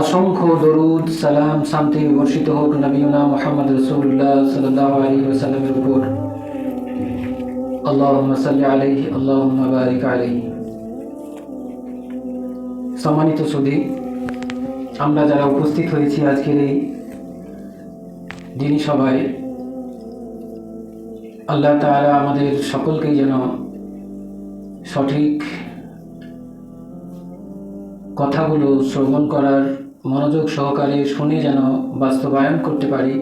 অসংখ্য দরুদ, সালাম, শান্তি বর্ষিত হোক নবীনা মোহাম্মদ রসুল্লাহ সাল্লাহ আলী ওসাল্লামের উপর। আল্লাহ সাল্লি আলহি আল্লাহ বারিক সম্মানিত সুদী আমরা যারা উপস্থিত হয়েছি আজকের এই দিনী সভায় আল্লাহ তাআলা আমাদের সকলকেই যেন সঠিক কথাগুলো শ্রবণ করার মনোযোগ সহকারে শুনে যেন বাস্তবায়ন করতে পারি,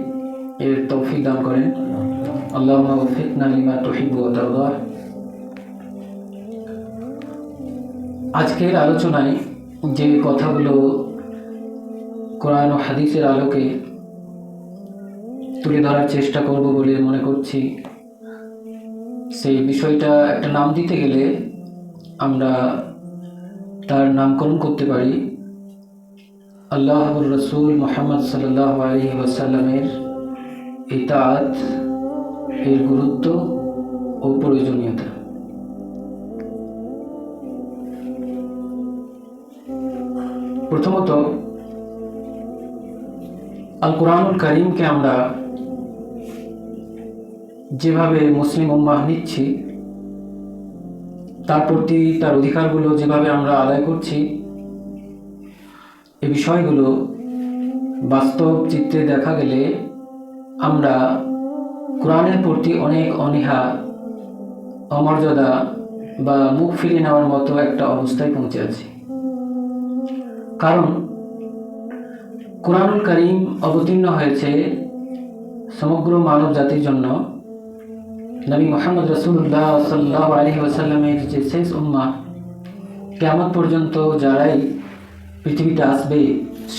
এর তৌফিক দান করেন। আল্লাহ আজকের আলোচনায় যে কথাগুলো কোরআন ও হাদিসের আলোকে তুলে ধরার চেষ্টা করব বলে মনে করছি, সেই বিষয়টা একটা নাম দিতে গেলে আমরা তার নামকরণ করতে পারি। আল্লাহ রসুল মোহাম্মদ সাল্লাহ আলী ওয়াসাল্লামের ইতাত এর গুরুত্ব ও প্রয়োজনীয়তা। প্রথমত আল কোরআনুল করিমকে আমরা যেভাবে মুসলিম উম্মাহ নিচ্ছি, তার প্রতি তার অধিকারগুলো যেভাবে আমরা আদায় করছি এই বিষয়গুলো বাস্তব চিত্রে দেখা গেলে আমরা কোরআনের প্রতি অনেক অনীহা, অমর্যাদা বা মুখ ফিরিয়ে নেওয়ার মতো একটা অবস্থায় পৌঁছে আছি। কারণ কোরআনুল করিম অবতীর্ণ হয়েছে সমগ্র মানব জাতির জন্য। নবী মোহাম্মদ রসুল্লাহ সাল্লাহ আলহি ওসাল্লামের যে শেষ উম্মা কেমন পর্যন্ত যারাই পৃথিবীতে আসবে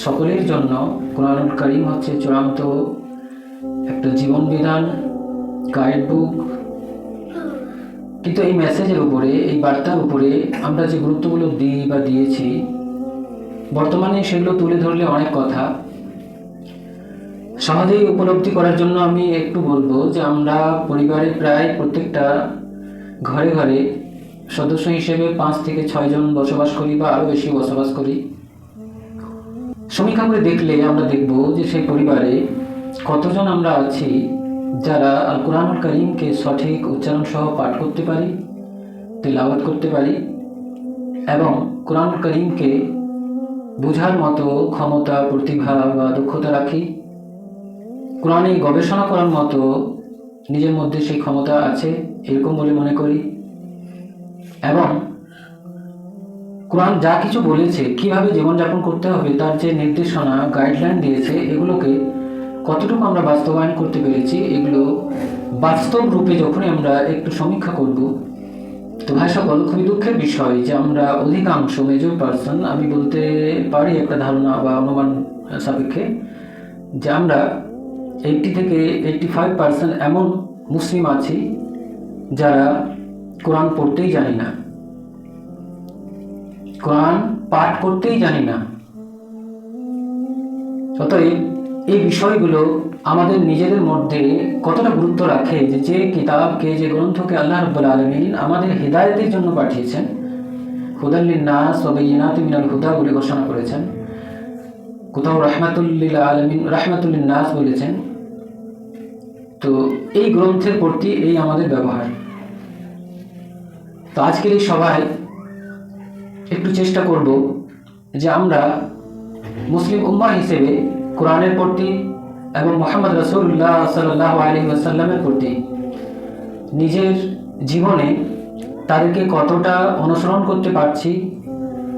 সকলের জন্য। কোরআনুল করিম হচ্ছে চূড়ান্ত একটা জীবন বিধান গাইড বুক কিন্তু এই মেসেজের উপরে, এই বার্তার উপরে আমরা যে গুরুত্বগুলো দিই বা দিয়েছি, বর্তমানে সেগুলো তুলে ধরলে অনেক কথা। সহজেই উপলব্ধি করার জন্য আমি একটু বলব যে আমরা পরিবারে প্রায় প্রত্যেকটা ঘরে ঘরে সদস্য হিসেবে পাঁচ থেকে ছয়জন বসবাস করি বা আরও বেশি বসবাস করি। সমীক্ষা করে দেখলে আমরা দেখব যে সেই পরিবারে কতজন আমরা আছি যারা আল কোরআনুল করিমকে সঠিক উচ্চারণ সহ পাঠ করতে পারি, তেলাওয়াত করতে পারি এবং কোরআনুল করিমকে বোঝার মতো ক্ষমতা, প্রতিভা বা দক্ষতা রাখি। কোরআনে গবেষণা করার মতো নিজের মধ্যে সেই ক্ষমতা আছে, এরকম বলে মনে করি। এবং কোরআন যা কিছু বলেছে, কীভাবে জীবনযাপন করতে হবে, তার যে নির্দেশনা গাইডলাইন দিয়েছে, এগুলোকে কতটুকু আমরা বাস্তবায়ন করতে পেরেছি, এগুলো বাস্তব রূপে যখনই আমরা একটু সমীক্ষা করব, তো ভাই সকল, খুবই দুঃখের বিষয় যে আমরা অধিকাংশ মেজর পার্সন আমি বলতে পারি একটা ধারণা বা অনুমান সাপেক্ষে, যে আমরা এইটটি থেকে এইটটি ফাইভ পার্সেন্ট এমন মুসলিম আছি যারা কোরআন পড়তেই জানি না। কোরআন পাঠ করতেই জানি না। অতএব এই বিষয়গুলো আমাদের নিজেদের মধ্যে কতটা গুরুত্ব রাখে যে যে কিতাবকে যে গ্রন্থকে আল্লাহ রব্বুল আলমিন আমাদের হৃদায়তের জন্য পাঠিয়েছেন হুদাল্লিন নাস মিনাল হুদা বলে ঘোষণা করেছেন, কোথাও রহমাতুল্লিল আলমিন রহমাতুল্লিন নাস বলেছেন। তো এই গ্রন্থের প্রতি এই আমাদের ব্যবহার। তো আজকের এই সভায় একটু চেষ্টা করব যে আমরা মুসলিম উম্মা হিসেবে কোরআনের প্রতি এবং মোহাম্মদ রসুল্লাহ সাল্লাহ আলী আসাল্লামের প্রতি নিজের জীবনে তাদেরকে কতটা অনুসরণ করতে পারছি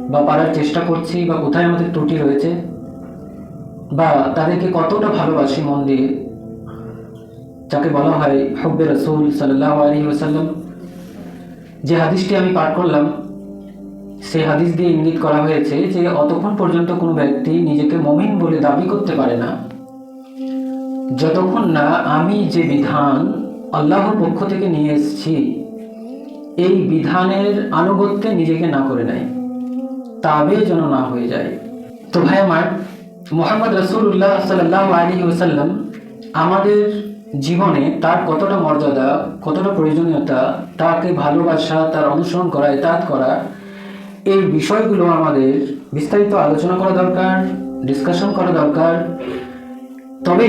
বা পারার চেষ্টা করছি বা কোথায় আমাদের ত্রুটি রয়েছে বা তাদেরকে কতটা ভালোবাসি মন দিয়ে, যাকে বলা হয় হব্বে রসুল সাল্লাহ আলী ওসাল্লাম যে হাদিসটি আমি পাঠ করলাম সে হাদিস দিয়ে ইঙ্গিত করা হয়েছে যে অতক্ষণ পর্যন্ত কোনো ব্যক্তি নিজেকে মমিন বলে দাবি করতে পারে না। যতক্ষণ না আমি যে বিধান আল্লাহর পক্ষ থেকে নিয়ে এসেছি, এই বিধানের আনুগত্যে নিজেকে না করে নেয়, তাবে যেন না হয়ে যায়। তো ভাই আমার, মোহাম্মদ রসুল্লাহ সাল্লাহ আলী ওসাল্লাম আমাদের জীবনে তার কতটা মর্যাদা, কতটা প্রয়োজনীয়তা, তাকে ভালোবাসা, তার অনুসরণ করা এতাত করা এই বিষয়গুলো আমাদের বিস্তারিত আলোচনা করা দরকার ডিসকাশন করা দরকার। তবে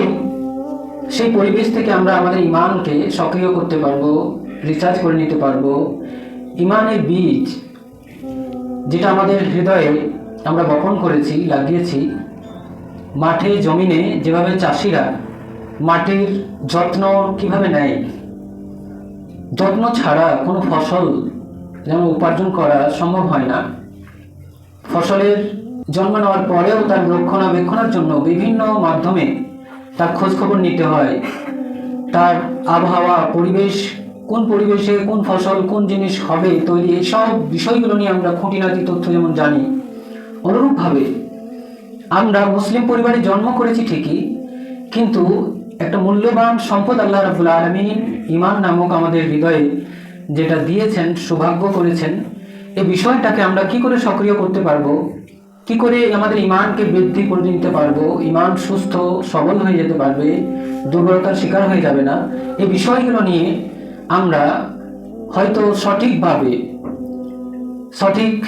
সেই পরিবেশ থেকে আমরা আমাদের ইমানকে সক্রিয় করতে পারব রিচার্জ করে নিতে পারব। ইমানের বীজ যেটা আমাদের হৃদয়ে আমরা বপন করেছি, লাগিয়েছি, মাঠে, জমিনে যেভাবে চাষিরা মাটির যত্ন কীভাবে নেয়, যত্ন ছাড়া কোনো ফসল যেমন উপার্জন করা সম্ভব হয় না। ফসলের জন্ম নেওয়ার পরেও তার রক্ষণাবেক্ষণের জন্য বিভিন্ন মাধ্যমে তার খোঁজখবর নিতে হয়। তার আবহাওয়া, পরিবেশ, কোন পরিবেশে কোন ফসল, কোন জিনিস হবে, তৈরি এইসব বিষয়গুলো নিয়ে আমরা খুঁটিনাটি তথ্য যেমন জানি। অনুরূপভাবে আমরা মুসলিম পরিবারে জন্ম করেছি ঠিকই, কিন্তু একটা মূল্যবান সম্পদ আল্লাহ রাবুল আলমিন ইমান নামক আমাদের হৃদয়ে যেটা দিয়েছেন, সৌভাগ্য করেছেন এই বিষয়টাকে আমরা কি করে সক্রিয় করতে পারব? কি করে আমাদের ইমানকে বৃদ্ধি করে নিতে পারব? ইমান সুস্থ, সবল হয়ে যেতে পারবে, দুর্বলতার শিকার হয়ে যাবে না? এই বিষয়গুলো নিয়ে আমরা হয়তো সঠিকভাবে, সঠিক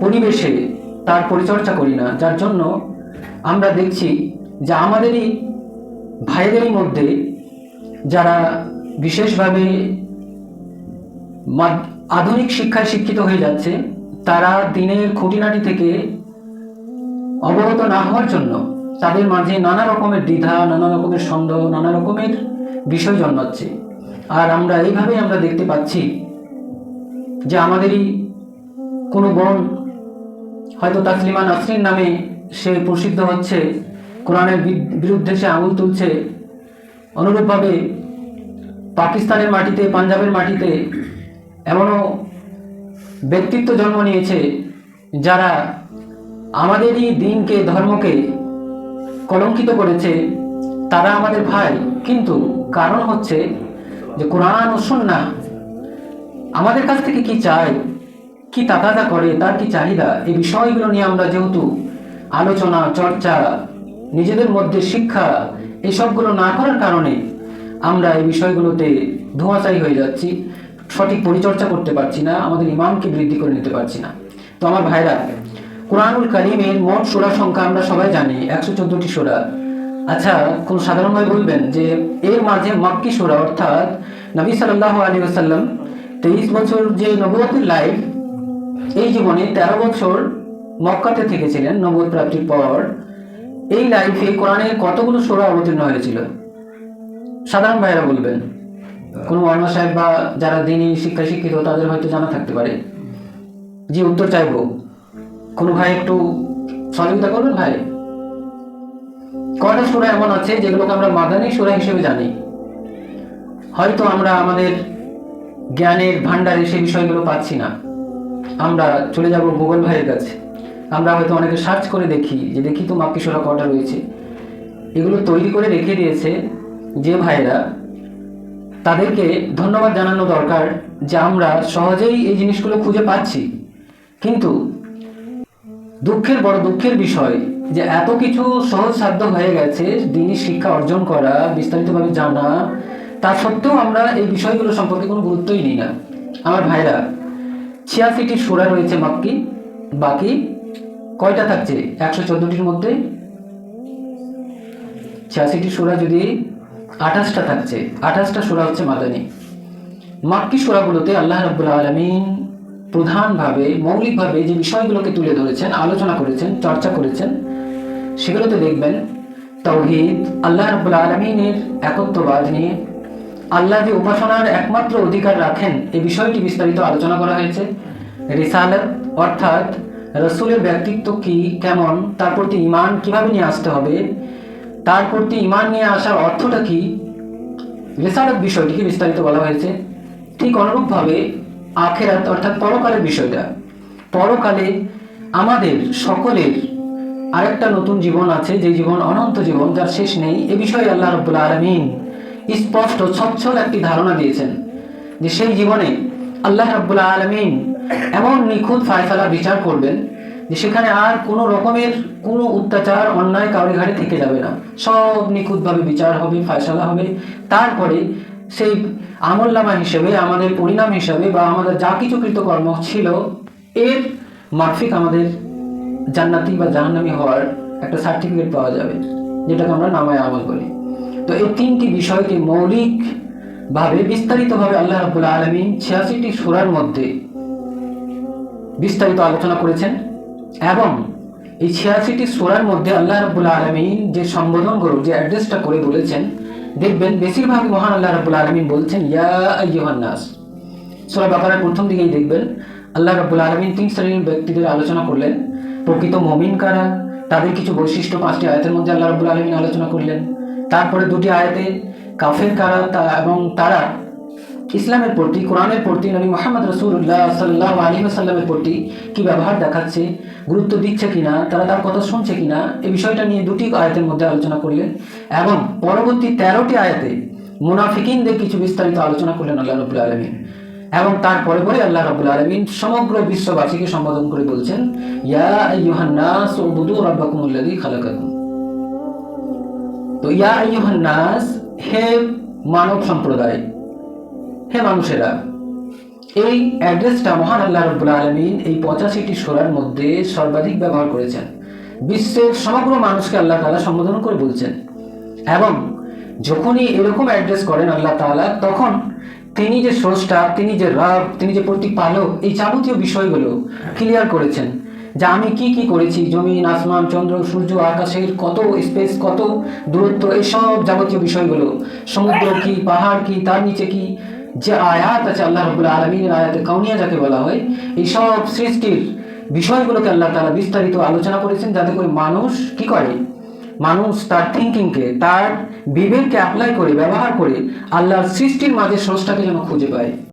পরিবেশে তার পরিচর্যা করি না। যার জন্য আমরা দেখছি যে আমাদেরই ভাইদেরই মধ্যে যারা বিশেষভাবে আধুনিক শিক্ষায় শিক্ষিত হয়ে যাচ্ছে, তারা দিনের খুঁটিনাটি থেকে অবগত না হওয়ার জন্য তাদের মাঝে নানা রকমের দ্বিধা, নানা রকমের সন্দেহ, নানা রকমের বিষয় জন্মাচ্ছে। আর আমরা এইভাবেই আমরা দেখতে পাচ্ছি যে আমাদেরই কোনো বোন হয়তো তাসলিমা নাসরিন নামে সে প্রসিদ্ধ হচ্ছে, কোরআনের বিরুদ্ধে সে আঙুল তুলছে, অনুরূপভাবে পাকিস্তানের মাটিতে, পাঞ্জাবের মাটিতে এমনও ব্যক্তিত্ব জন্ম নিয়েছে যারা আমাদেরই দিনকে, ধর্মকে কলঙ্কিত করেছে। তারা আমাদের ভাই, কিন্তু কারণ হচ্ছে যে কোরআন ও সুন্না আমাদের কাছ থেকে কি চায়, কি তাকাদা করে, তার কি চাহিদা, এই বিষয়গুলো নিয়ে আমরা যেহেতু আলোচনা, চর্চা, নিজেদের মধ্যে শিক্ষা, এসবগুলো না করার কারণে আমরা এই বিষয়গুলোতে ধোঁয়াশাই হয়ে যাচ্ছি। সঠিক পরিচর্যা করতে পারছি না, আমাদের ইমানকে বৃদ্ধি করে নিতে পারছি না। তো আমার ভাইরা, কোরআনুল করিমের মোট সোরা সংখ্যা আমরা সবাই জানি, একশো চোদ্দটি সোরা। আচ্ছা কোন সাধারণভাবে বলবেন যে এর মাঝে মাক্কি সোরা, অর্থাৎ নবী সাল্লাহ আলী আসাল্লাম তেইশ বছর যে নবতের লাইফ, এই জীবনে তেরো বছর মক্কাতে থেকেছিলেন নবদ প্রাপ্তির পর। এই লাইফে কোরআনের কতগুলো সোরা অবতীর্ণ হয়েছিল? সাধারণ ভাইরা বলবেন। কোনো সাহেব বা যারা দিনই শিক্ষা শিক্ষিত, তাদের হয়তো জানা থাকতে পারে। জি, উত্তর চাইব। কোনো ভাই একটু সহযোগিতা করবেন ভাই? কয়টা সুরা এমন আছে যেগুলোকে আমরা মাদানী সুরা হিসেবে জানি? হয়তো আমরা আমাদের জ্ঞানের ভান্ডারে সেই বিষয়গুলো পাচ্ছি না। আমরা চলে যাব গুগল ভাইয়ের কাছে। আমরা হয়তো অনেকে সার্চ করে দেখি যে দেখি তো মাক্কি সুরা কটা রয়েছে। এগুলো তৈরি করে রেখে দিয়েছে যে ভাইরা তাদেরকে ধন্যবাদ জানানো দরকার যে আমরা সহজেই এই জিনিসগুলো খুঁজে পাচ্ছি। কিন্তু দুঃখের বড় দুঃখের বিষয় যে এত কিছু সহজসাধ্য হয়ে গেছে দিনই শিক্ষা অর্জন করা, বিস্তারিতভাবে জানা, তা সত্ত্বেও আমরা এই বিষয়গুলো সম্পর্কে কোনো গুরুত্বই নিই না। আমার ভাইরা, ছিয়াশিটি সুরা রয়েছে মাক্কি বাকি কয়টা থাকছে? একশো চোদ্দটির মধ্যে? ছিয়াশিটি সুরা যদি আঠাশটা থাকছে। আঠাশটা সুরা হচ্ছে মাদানী। মাক্কি সুরাগুলোতে আল্লাহ রাব্বুল আলমিন প্রধানভাবে, মৌলিকভাবে যে বিষয়গুলোকে তুলে ধরেছেন, আলোচনা করেছেন, চর্চা করেছেন, সেগুলোতে দেখবেন তৌহিদ, আল্লাহ রাব্বুল আলমিনের একত্ববাদ নিয়ে আল্লাহ যে উপাসনার একমাত্র অধিকার রাখেন এই বিষয়টি বিস্তারিত আলোচনা করা হয়েছে। রিসালত, অর্থাৎ রসুলের ব্যক্তিত্ব কি, কেমন, তার প্রতি ইমান কীভাবে নিয়ে আসতে হবে তার প্রতি ইমান নিয়ে আসার অর্থটা কি? রেসালত বিষয়টিকে বিস্তারিত বলা হয়েছে। ঠিক অনুরূপভাবে আখেরাত অর্থাৎ পরকালের বিষয়টা। পরকালে আমাদের সকলের আরেকটা নতুন জীবন আছে, যে জীবন অনন্ত জীবন, যার শেষ নেই। এ বিষয়ে আল্লাহ রব্বুল আলমিন স্পষ্ট, সচ্ছল একটি ধারণা দিয়েছেন যে সেই জীবনে আল্লাহ রাব্বুল আলমিন এমন নিখুঁত ফায়সালা বিচার করবেন যে সেখানে আর কোনো রকমের কোনো অত্যাচার, অন্যায় কাউরি ঘাড়ে থেকে যাবে না। সব নিখুঁতভাবে বিচার হবে, ফায়সালা হবে। তারপরে সেই আমলনামা হিসেবে, আমাদের পরিণাম হিসেবে বা আমাদের যা কিছু কৃতকর্ম ছিল, এর মাফিক আমাদের জান্নাতি বা জাহান্নামি হওয়ার একটা সার্টিফিকেট পাওয়া যাবে, যেটাকে আমরা নামায় আমল বলি। তো এই তিনটি বিষয়কে মৌলিক ভাবে বিস্তারিতভাবে আল্লাহ রাব্বুল আলমিন ছিয়াশিটি সুরার মধ্যে বিস্তারিত আলোচনা করেছেন। এবং এই ছিয়াশিটি সুরার মধ্যে আল্লাহ রাব্বুল আলমিন যে সম্বোধন করো যে অ্যাড্রেসটা করে বলেছেন, দেখবেন বেশিরভাগ মহান আল্লাহ রাব্বুল আলমিন বলছেন, ইয়া আইয়ুহান নাস। সূরা বাকারার প্রথম দিকেই দেখবেন, আল্লাহ রাব্বুল আলমিন তিন শ্রেণির ব্যক্তিদের আলোচনা করলেন। প্রকৃত মমিন কারা? তাদের কিছু বৈশিষ্ট্য পাঁচটি আয়াতের মধ্যে আল্লাহ রাব্বুল আলমিন আলোচনা করলেন। তারপরে দুটি আয়াতে কাফের কারা এবং তারা ইসলামের প্রতি, কোরআনের প্রতি, নবী মোহাম্মদ রসুল্লাহ সাল্লাহ আলী সাল্লামের প্রতি কি ব্যবহার দেখাচ্ছে, গুরুত্ব দিচ্ছে কিনা, তারা তার কথা শুনছে কিনা এই বিষয়টা নিয়ে দুটি আয়াতের মধ্যে আলোচনা করলেন এবং পরবর্তী তেরোটি আয়াতে মুনাফিকিনদের কিছু বিস্তারিত আলোচনা করলেন আল্লাহ রবুল আলমিন। এবং তারপরে পরে আল্লাহ রাবুল আলমিন সমগ্র বিশ্ববাসীকে সম্বোধন করে বলছেন, ইয়া ইউহান্নাস উবুদু রাব্বাকুমুল্লাযী খালাকাকুম। তো ইয়া ইউহান্নাস হে মানব সম্প্রদায় হে মানুষেরা, এই অ্যাড্রেসটা মহান আল্লাহ রব্বুল আলমিন এই পঁচাশিটি সোরার মধ্যে সর্বাধিক ব্যবহার করেছেন। বিশ্বের সমগ্র মানুষকে আল্লাহ তাআলা সম্বোধন করে বলছেন। এবং যখনই এরকম অ্যাড্রেস করেন আল্লাহ তাআলা, তখন তিনি যে স্রষ্টা, তিনি যে রব, তিনি যে প্রতিপালক, এই যাবতীয় বিষয়গুলো ক্লিয়ার করেছেন। যে আমি কি কি করেছি, জমিন, আসমান, চন্দ্র, সূর্য, আকাশের কত স্পেস কত দূরত্ব এইসব যাবতীয় বিষয়গুলো, সমুদ্র কি, পাহাড় কি, তার নিচে কি যে আয়াত আছে আল্লাহ রবুল আলমিনের আয়াতে কাউনিয়া যাকে বলা হয়, এই সব সৃষ্টির বিষয়গুলোকে আল্লাহ তারা বিস্তারিত আলোচনা করেছেন যাতে করে মানুষ কি করে? মানুষ তার থিঙ্কিংকে তার বিবেককে অ্যাপ্লাই করে, ব্যবহার করে আল্লাহর সৃষ্টির মাঝে স্রষ্টাকে যেন খুঁজে পায়।